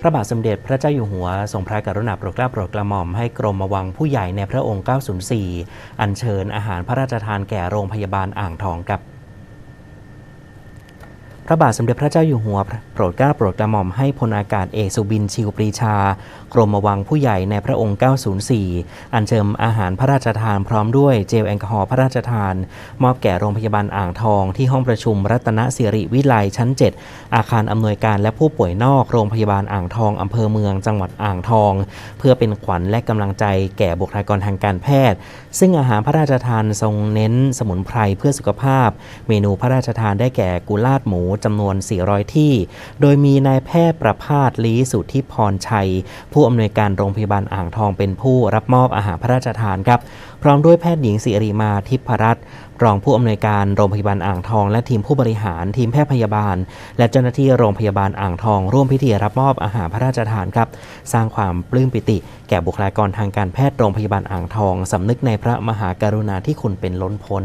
พระบาทสมเด็จพระเจ้าอยู่หัวทรงพระกรุณาโปรดเกล้าโปรดกระหม่อมให้กรมวังผู้ใหญ่ในพระองค์ 904 อัญเชิญอาหารพระราชทานแก่โรงพยาบาลอ่างทองกับ พระบาทสมเด็จพระเจ้าอยู่หัว โปรดเกล้าโปรดกระหม่อมให้พลอากาศเอกสุบินชิวปรีชา กรมวังผู้ใหญ่ในพระองค์ 904 อัญเชิญอาหารพระราชทานพร้อมด้วยเจลแอลกอฮอล์พระราชทาน มอบแก่โรงพยาบาลอ่างทองที่ห้องประชุมรัตนสิริวิไลชั้น 7 อาคารอำนวยการและผู้ป่วยนอกโรงพยาบาลอ่างทองอำเภอเมืองจังหวัดอ่างทอง เพื่อเป็นขวัญและกำลังใจแก่บุคลากรทางการแพทย์ ซึ่งอาหารพระราชทานทรงเน้นสมุนไพรเพื่อสุขภาพ เมนูพระราชทานได้แก่กุลาดหมูจำนวน 400 ที่ โดยมีนายแพทย์ประภาสลีสุทธิพรชัย ผู้อำนวยการโรงพยาบาลอ่างทองเป็นผู้รับมอบอาหารพระราชทานครับ พร้อมด้วยแพทย์หญิงสิริมาทิพรัตน์รองผู้อำนวยการโรงพยาบาลอ่างทอง และทีมผู้บริหารทีมแพทย์พยาบาล และเจ้าหน้าที่โรงพยาบาลอ่างทอง ร่วมพิธีรับมอบอาหารพระราชทานครับ สร้างความปลื้มปิติ แก่บุคลากรทางการแพทย์โรงพยาบาลอ่างทองสำนึกในพระมหากรุณาธิคุณเป็นล้นพ้น